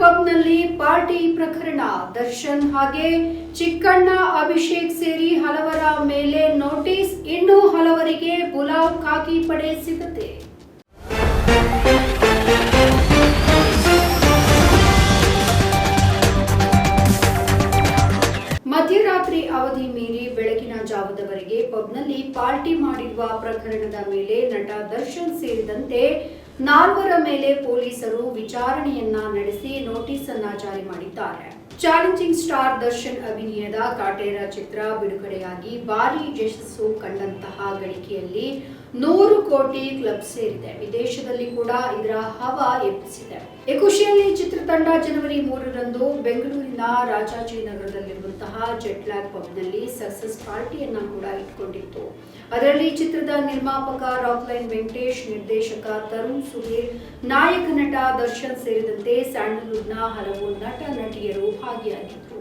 ಪಬ್ನಲ್ಲಿ party ಪ್ರಕರಣ, ದರ್ಶನ್ ಹಾಗೆ ಚಿಕ್ಕಣ್ಣ ಅಭಿಷೇಕ್ ಸೇರಿ ಹಲವರ ಮೇಲೆ ನೋಟಿಸ್, ಇನ್ನು ಹಲವರಿಗೆ ಬುಲಾವ್ ಖಾಕಿ ಪಡೆ ಸಿಗುತ್ತೆ. ಮಧ್ಯರಾತ್ರಿ ಅವಧಿ ಮೀರಿ ಬೆಳಕಿನ ಜಾವದವರೆಗೆ ಪಬ್ನಲ್ಲಿ ಪಾರ್ಟಿ ಮಾಡಿರುವ ಪ್ರಕರಣದ ಮೇಲೆ ನಟ ದರ್ಶನ್ ಸೇರಿದಂತೆ ನಾಲ್ವರ ಮೇಲೆ ಪೊಲೀಸರು ವಿಚಾರಣೆಯನ್ನ ನಡೆಸಿ ನೋಟಿಸ್ ಅನ್ನ ಜಾರಿ ಮಾಡಿದ್ದಾರೆ. ಚಾಲೆಂಜಿಂಗ್ ಸ್ಟಾರ್ ದರ್ಶನ್ ಅಭಿನಯದ ಕಾಟೇರ ಚಿತ್ರ ಬಿಡುಗಡೆಯಾಗಿ ಭಾರಿ ಯಶಸ್ಸು ಕಂಡಂತಹ ಗಳಿಕೆಯಲ್ಲಿ ನೂರು ಕೋಟಿ ಕ್ಲಬ್ ಸೇರಿದೆ. ವಿದೇಶದಲ್ಲಿ ಕೂಡ ಇದರ ಹವಾ ಎಬ್ಬಿಸಿದೆ. ಈ ಖುಷಿಯಲ್ಲಿ ಚಿತ್ರತಂಡ ಜನವರಿ ಮೂರರಂದು ಬೆಂಗಳೂರಿನ ರಾಜಾಜಿನಗರದಲ್ಲಿರುವಂತಹ ಪಬ್ ಪಬ್ನಲ್ಲಿ ಸಕ್ಸಸ್ ಪಾರ್ಟಿಯನ್ನ ಕೂಡ ಇಟ್ಕೊಂಡಿತ್ತು. ಅದರಲ್ಲಿ ಚಿತ್ರದ ನಿರ್ಮಾಪಕ ರಾಕ್ಲೈನ್ ವೆಂಕಟೇಶ್, ನಿರ್ದೇಶಕ ತರುಣ್ ಸುಧೀರ್, ನಾಯಕ ನಟ ದರ್ಶನ್ ಸೇರಿದಂತೆ ಸ್ಯಾಂಡಲ್ವುಡ್ನ ಹಲವು ನಟ ನಟಿಯರು ಭಾಗಿಯಾಗಿದ್ದರು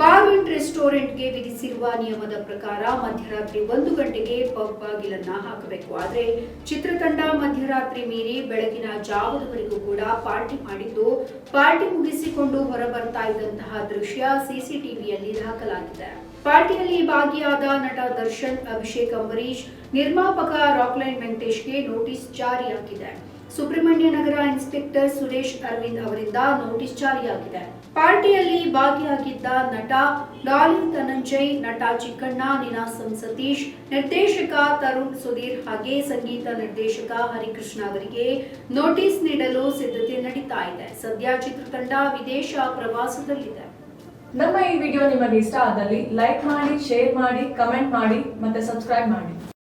ಬಾರ್ ಅಂಡ್ ರೆಸ್ಟೋರೆಂಟ್ಗೆ ವಿಧಿಸಿರುವ ನಿಯಮದ ಪ್ರಕಾರ ಮಧ್ಯರಾತ್ರಿ ಒಂದು ಗಂಟೆಗೆ ಪಬ್ ಬಾಗಿಲನ್ನ ಹಾಕಬೇಕು. ಆದರೆ ಚಿತ್ರತಂಡ ಮಧ್ಯರಾತ್ರಿ ಮೀರಿ ಬೆಳಗಿನ ಜಾವದವರೆಗೂ ಕೂಡ ಪಾರ್ಟಿ ಮಾಡಿದ್ದು ಪಾರ್ಟಿ ಮುಗಿಸಿಕೊಂಡು ಹೊರಬರ್ತಾ ಇದ್ದಂತಹ ದೃಶ್ಯ ಸಿಸಿಟಿವಿಯಲ್ಲಿ ದಾಖಲಾಗಿದೆ. ಪಾರ್ಟಿಯಲ್ಲಿ ಭಾಗಿಯಾದ ನಟ ದರ್ಶನ್, ಅಭಿಷೇಕ್ ಅಂಬರೀಶ್ ನಿರ್ಮಾಪಕ ರಾಕ್ಲೈನ್ ವೆಂಕಟೇಶ್ಗೆ ನೋಟಿಸ್ ಜಾರಿಯಾಗಿದೆ ಸುಬ್ರಹ್ಮಣ್ಯ ನಗರ ಇನ್ಸ್ಪೆಕ್ಟರ್ ಸುರೇಶ್ ಅರವಿಂದ್ ಅವರಿಂದ ನೋಟಿಸ್ ಜಾರಿಯಾಗಿದೆ. ಪಾರ್ಟಿಯಲ್ಲಿ ಭಾಗಿಯಾಗಿದ್ದ ನಟ ಲಾಲಿನ್ ಧನಂಜಯ್, ನಟ ಚಿಕ್ಕಣ್ಣ, ನಿನಾಸಂ ಸತೀಶ್, ನಿರ್ದೇಶಕ ತರುಣ್ ಸುಧೀರ್ ಹಾಗೆ ಸಂಗೀತ ನಿರ್ದೇಶಕ ಹರಿಕೃಷ್ಣ ಅವರಿಗೆ ನೋಟಿಸ್ ನೀಡಲು ಸಿದ್ಧತೆ ನಡೀತಾ ಇದೆ. ಸದ್ಯ ಚಿತ್ರತಂಡ ವಿದೇಶ ಪ್ರವಾಸದಲ್ಲಿದೆ. ನಮ್ಮ ಈ ವಿಡಿಯೋ ನಿಮಗೆ ಇಷ್ಟ ಆದಲ್ಲಿ ಲೈಕ್ ಮಾಡಿ, ಶೇರ್ ಮಾಡಿ, ಕಮೆಂಟ್ ಮಾಡಿ ಮತ್ತೆ ಸಬ್ಸ್ಕ್ರೈಬ್ ಮಾಡಿ.